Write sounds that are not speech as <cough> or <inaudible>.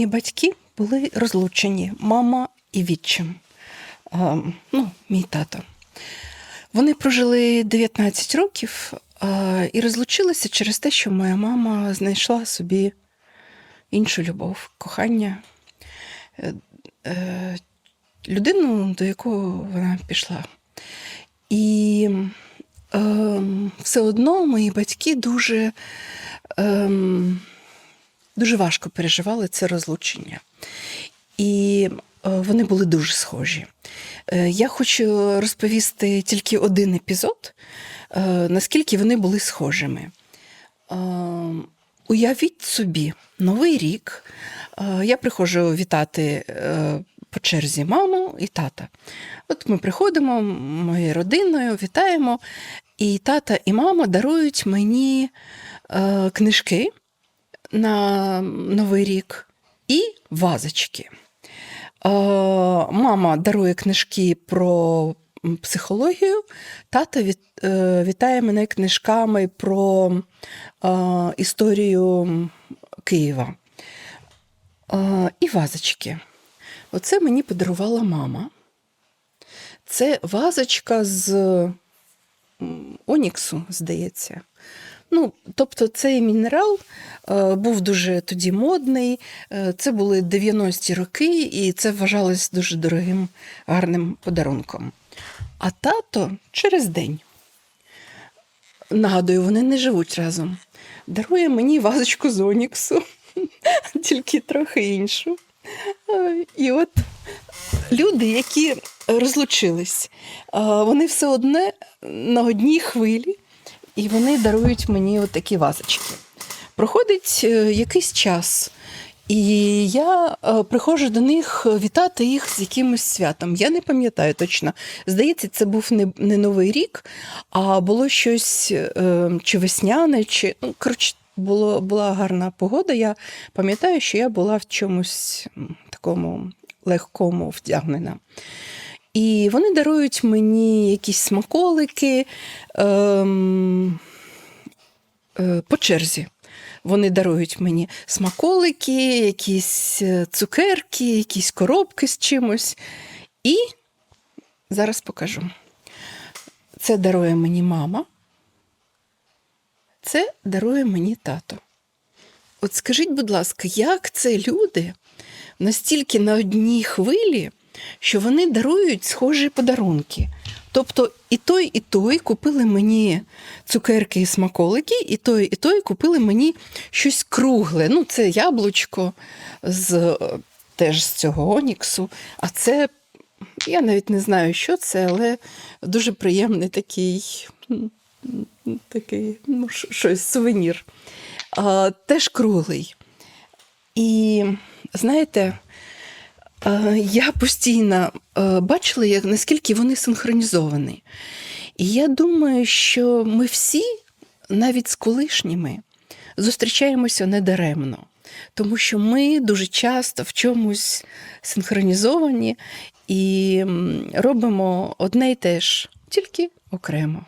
мої батьки були розлучені, мама і відчим. Ну, мій тато. Вони прожили 19 років і розлучилися через те, що моя мама знайшла собі іншу любов, кохання, е, е, людину, до якої вона пішла. І е, все одно мої батьки дуже, е, дуже важко переживали це розлучення. І е, вони були дуже схожі. Е, Я хочу розповісти тільки один епізод, е, наскільки вони були схожими. Уявіть собі, новий рік. Я приходжу вітати по черзі маму і тата. От ми приходимо моєю родиною, вітаємо, і тата і мама дарують мені книжки на Новий рік і вазочки. Е, Мама дарує книжки про психологію, тата е, вітає мене книжками про е, історію Києва. І вазочки. Оце мені подарувала мама. Це вазочка з Оніксу, здається. Ну, тобто цей мінерал е, був дуже тоді модний. Е, це були 90-ті роки, і це вважалось дуже дорогим, гарним подарунком. А тато через день, нагадую, вони не живуть разом, дарує мені вазочку з Оніксу, <laughs> тільки трохи іншу. Е, І от люди, які розлучились, вони все одне на одній хвилі, і вони дарують мені такі вазочки. Проходить е, якийсь час, і я е, приходжу до них вітати їх з якимось святом. Я не пам'ятаю точно. Здається, це був не, не Новий рік, а було щось е, чи весняне, чи ну, коротше, було, була гарна погода. Я пам'ятаю, що я була в чомусь такому легкому вдягнена. І вони дарують мені якісь смаколики ем, е, по черзі. Вони дарують мені смаколики, якісь е, цукерки, якісь коробки з чимось. І зараз покажу. Це дарує мені мама. Це дарує мені тато. От скажіть, будь ласка, як це люди настільки на одній хвилі, що вони дарують схожі подарунки? Тобто і той, і той купили мені цукерки і смаколики, і той, і той купили мені щось кругле. Ну, це яблучко з, е, теж з цього Оніксу. А це, я навіть не знаю, що це, але дуже приємний такий, такий ну, щось, сувенір. А, теж круглий. І знаєте, я постійно е, бачила, як, наскільки вони синхронізовані. І я думаю, що ми всі, навіть з колишніми, зустрічаємося недаремно, тому що ми дуже часто в чомусь синхронізовані і робимо одне й те ж, тільки окремо.